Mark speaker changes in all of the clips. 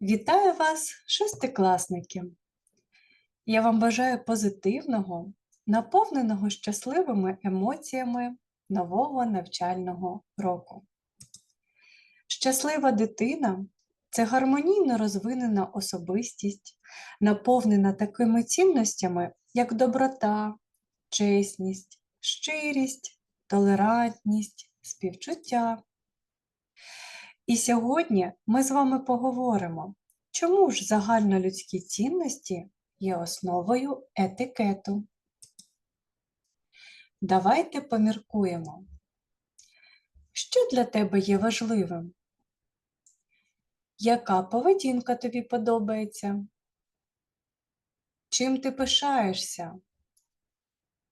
Speaker 1: Вітаю вас, шестикласники! Я вам бажаю позитивного, наповненого щасливими емоціями нового навчального року. Щаслива дитина це гармонійно розвинена особистість, наповнена такими цінностями, як доброта, чесність, щирість, толерантність, співчуття. І сьогодні ми з вами поговоримо, чому ж загальнолюдські цінності є основою етикету. Давайте поміркуємо. Що для тебе є важливим? Яка поведінка тобі подобається? Чим ти пишаєшся?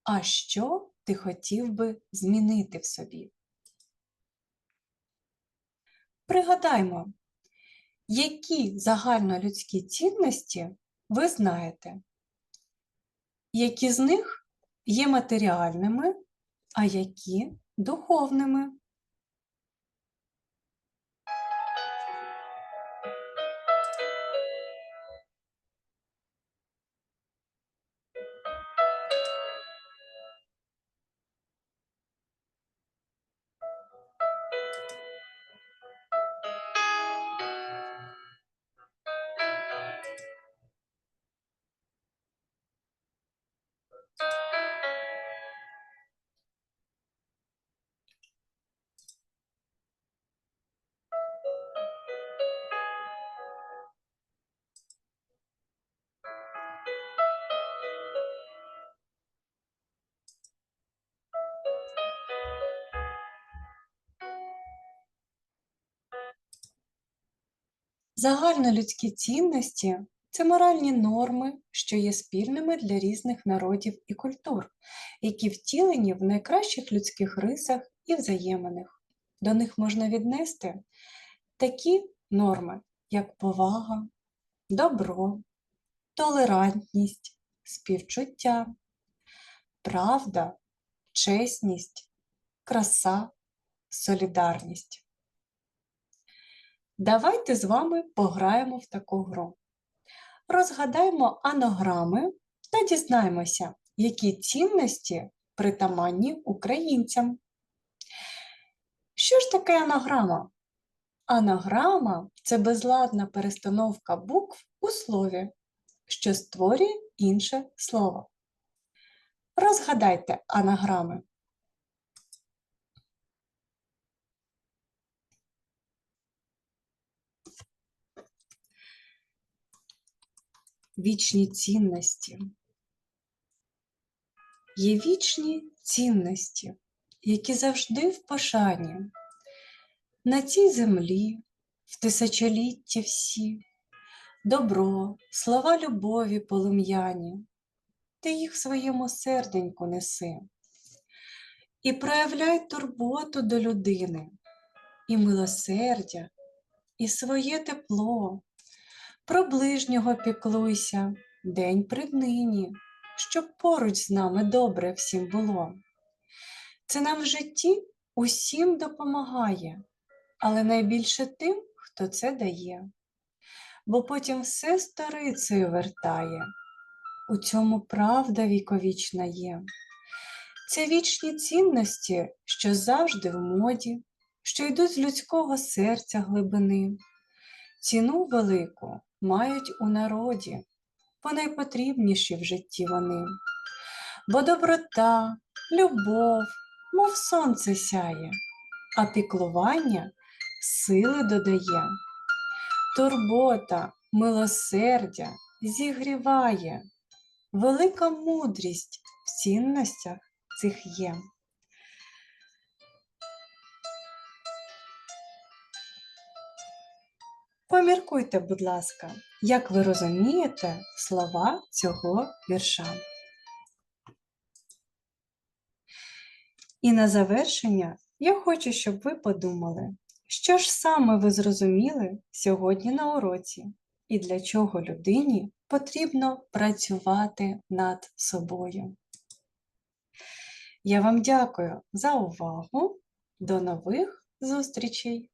Speaker 1: А що ти хотів би змінити в собі? Пригадаймо, які загальнолюдські цінності ви знаєте, які з них є матеріальними, а які духовними. Загальнолюдські цінності це моральні норми, що є спільними для різних народів і культур, які втілені в найкращих людських рисах і взаєминах. До них можна віднести такі норми, як повага, добро, толерантність, співчуття, правда, чесність, краса, солідарність. Давайте з вами пограємо в таку гру. Розгадаємо анаграми та дізнаємося, які цінності притаманні українцям. Що ж таке анаграма? Анаграма це безладна перестановка букв у слові, що створює інше слово. Розгадайте анаграми. Вічні цінності. Є вічні цінності, які завжди в пошані. На цій землі, в тисячолітті всі, добро, слова любові полум'яні, ти їх своєму серденьку неси. І проявляй турботу до людини, і милосердя, і своє тепло. Про ближнього піклуйся, день при днині, щоб поруч з нами добре всім було. Це нам в житті усім допомагає, але найбільше тим, хто це дає, бо потім все старицею вертає. У цьому правда віковічна є. Це вічні цінності, що завжди в моді, що йдуть з людського серця глибини. Ціну велику мають у народі, бо найпотрібніші в житті вони. Бо доброта, любов, мов сонце сяє, а піклування сили додає. Турбота, милосердя зігріває, велика мудрість в цінностях цих є. Поміркуйте, будь ласка, як ви розумієте слова цього вірша. І на завершення я хочу, щоб ви подумали, що ж саме ви зрозуміли сьогодні на уроці, і для чого людині потрібно працювати над собою. Я вам дякую за увагу. До нових зустрічей!